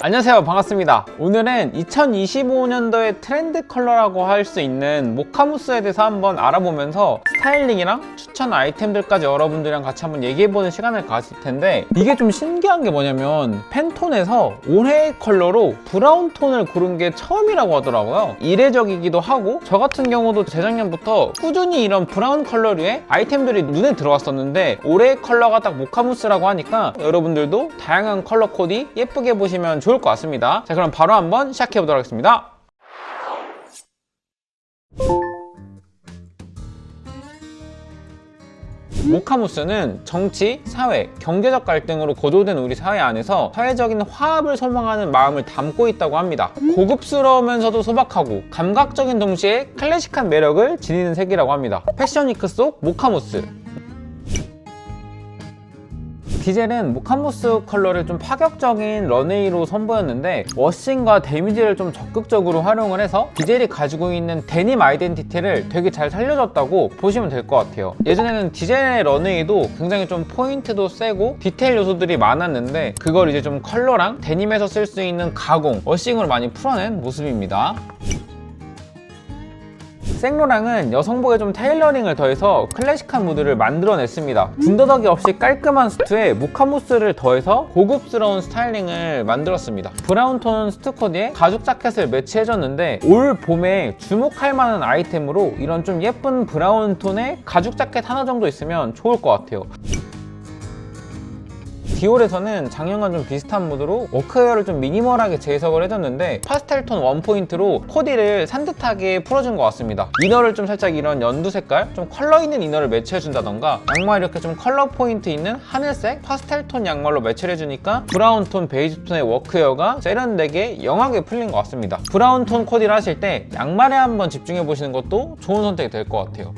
안녕하세요. 반갑습니다. 오늘은 2025년도의 트렌드 컬러라고 할 수 있는 모카무스에 대해서 한번 알아보면서 스타일링이랑 추천 아이템들까지 여러분들이랑 같이 한번 얘기해보는 시간을 가질 텐데 이게 좀 신기한 게 뭐냐면 팬톤에서 올해의 컬러로 브라운 톤을 고른 게 처음이라고 하더라고요. 이례적이기도 하고 저 같은 경우도 재작년부터 꾸준히 이런 브라운 컬러류의 아이템들이 눈에 들어왔었는데 올해의 컬러가 딱 모카무스라고 하니까 여러분들도 다양한 컬러 코디 예쁘게 보시면 좋을 것 같습니다. 자, 그럼 바로 한번 시작해 보도록 하겠습니다. 모카무스는 정치, 사회, 경제적 갈등으로 고조된 우리 사회 안에서 사회적인 화합을 소망하는 마음을 담고 있다고 합니다. 고급스러우면서도 소박하고 감각적인 동시에 클래식한 매력을 지니는 색이라고 합니다. 패션 위크 속 모카무스. 디젤은 모카무스 컬러를 좀 파격적인 런웨이로 선보였는데 워싱과 데미지를 좀 적극적으로 활용을 해서 디젤이 가지고 있는 데님 아이덴티티를 되게 잘 살려줬다고 보시면 될 것 같아요. 예전에는 디젤의 런웨이도 굉장히 좀 포인트도 세고 디테일 요소들이 많았는데 그걸 이제 좀 컬러랑 데님에서 쓸 수 있는 가공, 워싱으로 많이 풀어낸 모습입니다 생로랑은 여성복에 좀 테일러링을 더해서 클래식한 무드를 만들어냈습니다. 군더더기 없이 깔끔한 수트에 모카무스를 더해서 고급스러운 스타일링을 만들었습니다. 브라운 톤 수트 코디에 가죽 자켓을 매치해줬는데 올 봄에 주목할 만한 아이템으로 이런 좀 예쁜 브라운 톤의 가죽 자켓 하나 정도 있으면 좋을 것 같아요. 디올에서는 작년과 좀 비슷한 무드로 워크웨어를 좀 미니멀하게 재해석을 해줬는데 파스텔 톤 원포인트로 코디를 산뜻하게 풀어준 것 같습니다. 이너를 좀 살짝 이런 연두 색깔, 좀 컬러 있는 이너를 매치해준다던가 양말 이렇게 좀 컬러 포인트 있는 하늘색 파스텔 톤 양말로 매치를 해주니까 브라운 톤, 베이지 톤의 워크웨어가 세련되게 영하게 풀린 것 같습니다. 브라운 톤 코디를 하실 때 양말에 한번 집중해 보시는 것도 좋은 선택이 될 것 같아요.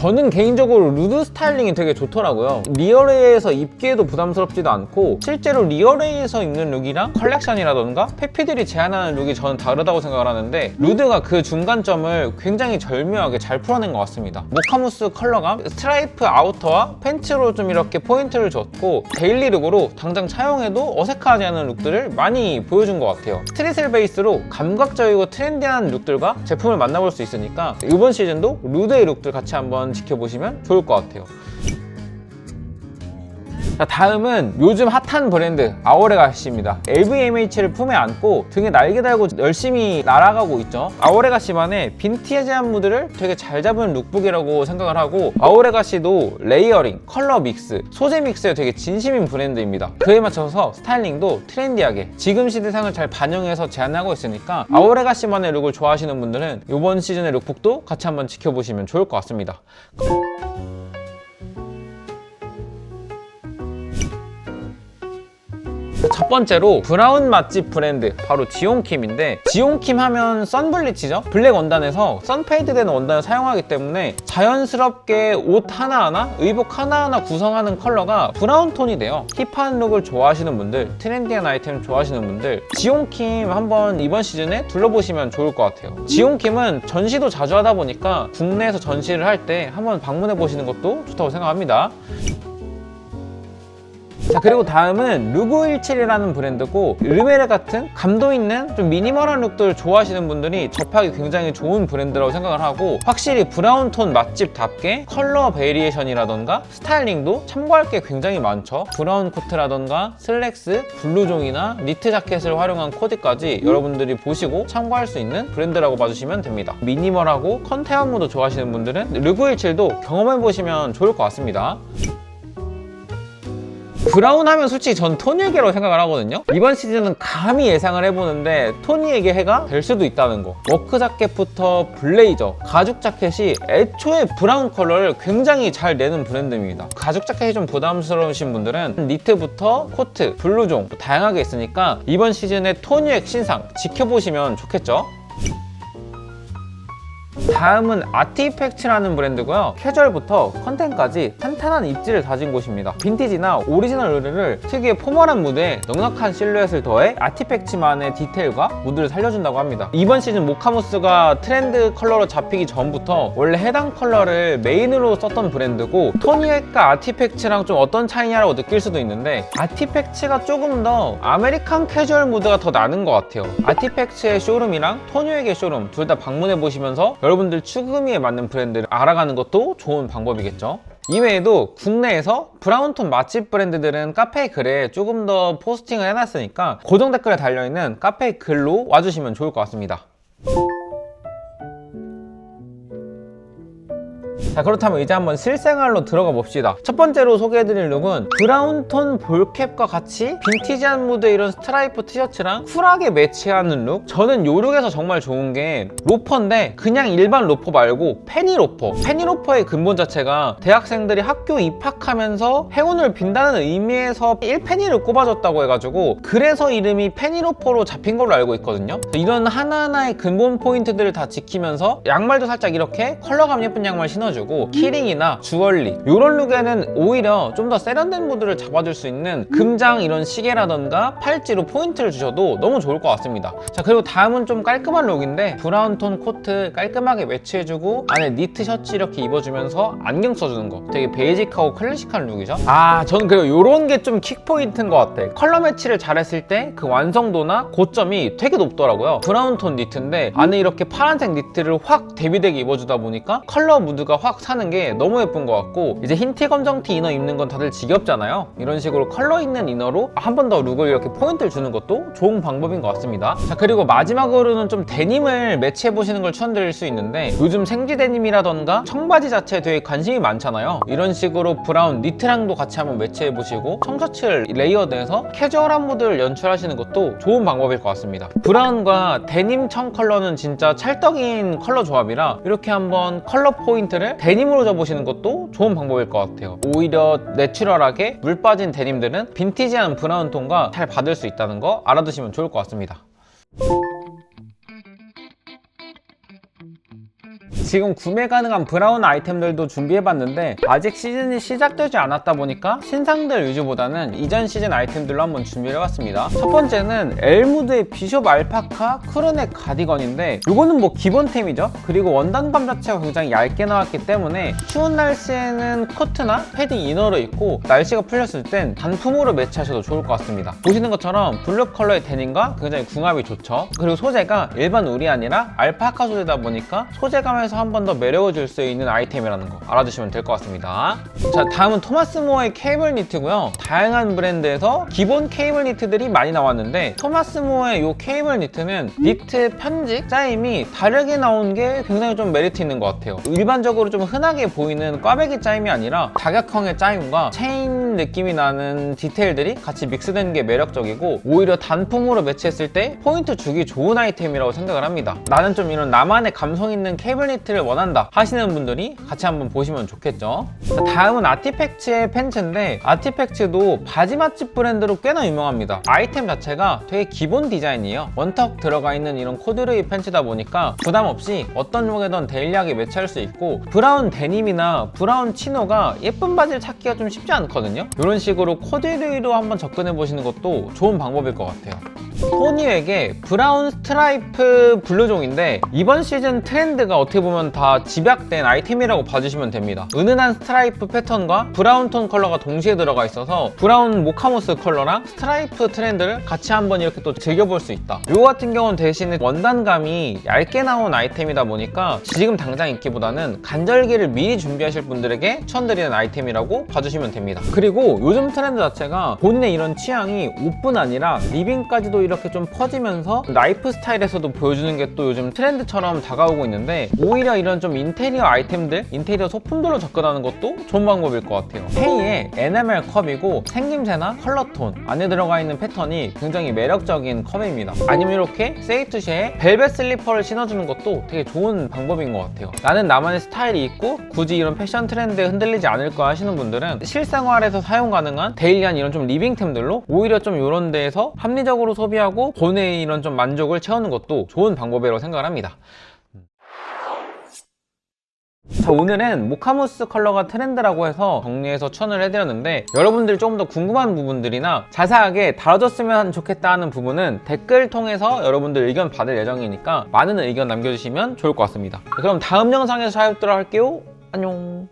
저는 개인적으로 루드 스타일링이 되게 좋더라고요. 리어레이에서 입기에도 부담스럽지도 않고 실제로 리어레이에서 입는 룩이랑 컬렉션이라던가 페피들이 제안하는 룩이 저는 다르다고 생각을 하는데 루드가 그 중간점을 굉장히 절묘하게 잘 풀어낸 것 같습니다. 모카무스 컬러감, 스트라이프 아우터와 팬츠로 좀 이렇게 포인트를 줬고 데일리 룩으로 당장 차용해도 어색하지 않은 룩들을 많이 보여준 것 같아요. 스트릿을 베이스로 감각적이고 트렌디한 룩들과 제품을 만나볼 수 있으니까 이번 시즌도 루드의 룩들 같이 한번 지켜보시면 좋을 것 같아요. 자, 다음은 요즘 핫한 브랜드 아오레가시입니다. LVMH를 품에 안고 등에 날개 달고 열심히 날아가고 있죠. 아오레가시만의 빈티지한 무드를 되게 잘 잡은 룩북이라고 생각을 하고 아오레가시도 레이어링, 컬러 믹스, 소재 믹스에 되게 진심인 브랜드입니다. 그에 맞춰서 스타일링도 트렌디하게 지금 시대상을 잘 반영해서 제안하고 있으니까 아오레가시만의 룩을 좋아하시는 분들은 이번 시즌의 룩북도 같이 한번 지켜보시면 좋을 것 같습니다. 첫 번째로 브라운 맛집 브랜드 바로 지온킴인데 지온킴 하면 썬블리치죠? 블랙 원단에서 선페이드된 원단을 사용하기 때문에 자연스럽게 옷 하나하나 의복 하나하나 구성하는 컬러가 브라운 톤이 돼요. 힙한 룩을 좋아하시는 분들 트렌디한 아이템 좋아하시는 분들 지온킴 한번 이번 시즌에 둘러보시면 좋을 것 같아요. 지온킴은 전시도 자주 하다 보니까 국내에서 전시를 할 때 한번 방문해 보시는 것도 좋다고 생각합니다 자 그리고 다음은 루구17이라는 브랜드고 르메르 같은 감도 있는 좀 미니멀한 룩들 좋아하시는 분들이 접하기 굉장히 좋은 브랜드라고 생각을 하고 확실히 브라운 톤 맛집답게 컬러 베리에이션이라던가 스타일링도 참고할 게 굉장히 많죠. 브라운 코트라던가 슬랙스, 블루종이나 니트 자켓을 활용한 코디까지 여러분들이 보시고 참고할 수 있는 브랜드라고 봐주시면 됩니다. 미니멀하고 컨테한 무드 좋아하시는 분들은 루구17도 경험해보시면 좋을 것 같습니다 브라운 하면 솔직히 전 토니에게로 생각을 하거든요. 이번 시즌은 감히 예상을 해보는데 토니에게 해가 될 수도 있다는 거. 워크 자켓부터 블레이저 가죽 자켓이 애초에 브라운 컬러를 굉장히 잘 내는 브랜드입니다. 가죽 자켓이 좀 부담스러우신 분들은 니트부터 코트, 블루종 다양하게 있으니까 이번 시즌의 토니액 신상 지켜보시면 좋겠죠 다음은 아티팩츠라는 브랜드고요. 캐주얼부터 컨텐까지 탄탄한 입지를 다진 곳입니다. 빈티지나 오리지널 의류를 특유의 포멀한 무드에 넉넉한 실루엣을 더해 아티팩츠만의 디테일과 무드를 살려준다고 합니다. 이번 시즌 모카무스가 트렌드 컬러로 잡히기 전부터 원래 해당 컬러를 메인으로 썼던 브랜드고 토니엑과 아티팩츠랑 좀 어떤 차이냐라고 느낄 수도 있는데 아티팩츠가 조금 더 아메리칸 캐주얼 무드가 더 나는 것 같아요. 아티팩츠의 쇼룸이랑 토니엑의 쇼룸 둘 다 방문해 보시면서 여러분들 추구미에 맞는 브랜드를 알아가는 것도 좋은 방법이겠죠. 이외에도 국내에서 브라운톤 맛집 브랜드들은 카페 글에 조금 더 포스팅을 해놨으니까 고정 댓글에 달려있는 카페 글로 와주시면 좋을 것 같습니다. 자 그렇다면 이제 한번 실생활로 들어가 봅시다. 첫 번째로 소개해드릴 룩은 브라운톤 볼캡과 같이 빈티지한 무드의 이런 스트라이프 티셔츠랑 쿨하게 매치하는 룩. 저는 요 룩에서 정말 좋은 게 로퍼인데 그냥 일반 로퍼 말고 페니 로퍼. 페니 로퍼의 근본 자체가 대학생들이 학교 입학하면서 행운을 빈다는 의미에서 1페니를 꼽아줬다고 해가지고 그래서 이름이 페니 로퍼로 잡힌 걸로 알고 있거든요. 이런 하나하나의 근본 포인트들을 다 지키면서 양말도 살짝 이렇게 컬러감 예쁜 양말 신어주고 키링이나 주얼리 이런 룩에는 오히려 좀 더 세련된 무드를 잡아줄 수 있는 금장 이런 시계라던가 팔찌로 포인트를 주셔도 너무 좋을 것 같습니다. 자 그리고 다음은 좀 깔끔한 룩인데 브라운 톤 코트 깔끔하게 매치해주고 안에 니트 셔츠 이렇게 입어주면서 안경 써주는 거. 되게 베이직하고 클래식한 룩이죠? 아 저는 그리고 이런 게 좀 킥포인트인 것 같아. 컬러 매치를 잘했을 때 그 완성도나 고점이 되게 높더라고요. 브라운 톤 니트인데 안에 이렇게 파란색 니트를 확 대비되게 입어주다 보니까 컬러 무드가 확 사는 게 너무 예쁜 것 같고 이제 흰티 검정티 이너 입는 건 다들 지겹잖아요. 이런 식으로 컬러 있는 이너로 한 번 더 룩을 이렇게 포인트를 주는 것도 좋은 방법인 것 같습니다. 자 그리고 마지막으로는 좀 데님을 매치해 보시는 걸 추천드릴 수 있는데 요즘 생지 데님이라던가 청바지 자체에 되게 관심이 많잖아요. 이런 식으로 브라운 니트랑도 같이 한번 매치해 보시고 청셔츠를 레이어드해서 캐주얼한 무드를 연출하시는 것도 좋은 방법일 것 같습니다. 브라운과 데님 청 컬러는 진짜 찰떡인 컬러 조합이라 이렇게 한번 컬러 포인트를 데님으로 줘보시는 것도 좋은 방법일 것 같아요. 오히려 내추럴하게 물 빠진 데님들은 빈티지한 브라운 톤과 잘 받을 수 있다는 거 알아두시면 좋을 것 같습니다 지금 구매 가능한 브라운 아이템들도 준비해봤는데 아직 시즌이 시작되지 않았다 보니까 신상들 위주보다는 이전 시즌 아이템들로 한번 준비해봤습니다. 첫 번째는 엘무드의 비숍 알파카 크루넥 가디건인데 이거는 뭐 기본템이죠? 그리고 원단감 자체가 굉장히 얇게 나왔기 때문에 추운 날씨에는 코트나 패딩 이너로 입고 날씨가 풀렸을 땐 단품으로 매치하셔도 좋을 것 같습니다. 보시는 것처럼 블루 컬러의 데님과 굉장히 궁합이 좋죠. 그리고 소재가 일반 울이 아니라 알파카 소재다 보니까 소재감에서 한 번 더 매력을 줄 수 있는 아이템이라는 거 알아두시면 될 것 같습니다. 자 다음은 토마스 모어의 케이블 니트고요. 다양한 브랜드에서 기본 케이블 니트들이 많이 나왔는데 토마스 모어의 이 케이블 니트는 니트 편직 짜임이 다르게 나온 게 굉장히 좀 메리트 있는 것 같아요. 일반적으로 좀 흔하게 보이는 꽈배기 짜임이 아니라 다각형의 짜임과 체인 느낌이 나는 디테일들이 같이 믹스된 게 매력적이고 오히려 단품으로 매치했을 때 포인트 주기 좋은 아이템이라고 생각을 합니다. 나는 좀 이런 나만의 감성 있는 케이블 니트 를 원한다 하시는 분들이 같이 한번 보시면 좋겠죠. 자, 다음은 아티팩츠의 팬츠인데 아티팩츠도 바지 맛집 브랜드로 꽤나 유명합니다. 아이템 자체가 되게 기본 디자인이에요. 원턱 들어가 있는 이런 코드르이 팬츠다 보니까 부담 없이 어떤 룩에든 데일리하게 매치할 수 있고 브라운 데님이나 브라운 치노가 예쁜 바지를 찾기가 좀 쉽지 않거든요. 이런 식으로 코드르이로 한번 접근해 보시는 것도 좋은 방법일 것 같아요. 토니에게 브라운 스트라이프 블루종인데 이번 시즌 트렌드가 어떻게 보면 다 집약된 아이템이라고 봐주시면 됩니다. 은은한 스트라이프 패턴과 브라운 톤 컬러가 동시에 들어가 있어서 브라운 모카모스 컬러랑 스트라이프 트렌드를 같이 한번 이렇게 또 즐겨볼 수 있다. 이거 같은 경우는 대신에 원단감이 얇게 나온 아이템이다 보니까 지금 당장 입기보다는 간절기를 미리 준비하실 분들에게 추천드리는 아이템이라고 봐주시면 됩니다. 그리고 요즘 트렌드 자체가 본인의 이런 취향이 옷뿐 아니라 리빙까지도 이렇게 좀 퍼지면서 라이프 스타일에서도 보여주는 게 또 요즘 트렌드처럼 다가오고 있는데 오히려 이런 좀 인테리어 아이템들, 인테리어 소품들로 접근하는 것도 좋은 방법일 것 같아요. 헤이의 NML 컵이고 생김새나 컬러톤 안에 들어가 있는 패턴이 굉장히 매력적인 컵입니다. 아니면 이렇게 세이투시에 벨벳 슬리퍼를 신어주는 것도 되게 좋은 방법인 것 같아요. 나는 나만의 스타일이 있고 굳이 이런 패션 트렌드에 흔들리지 않을 거야 하시는 분들은 실생활에서 사용 가능한 데일리한 이런 좀 리빙템들로 오히려 좀 이런 데에서 합리적으로 소비하고 본의 이런 좀 만족을 채우는 것도 좋은 방법이라고 생각을 합니다. 자 오늘은 모카무스 컬러가 트렌드라고 해서 정리해서 추천을 해드렸는데 여러분들 조금 더 궁금한 부분들이나 자세하게 다뤄줬으면 좋겠다 하는 부분은 댓글 통해서 여러분들 의견 받을 예정이니까 많은 의견 남겨주시면 좋을 것 같습니다. 그럼 다음 영상에서 찾아뵙도록 할게요. 안녕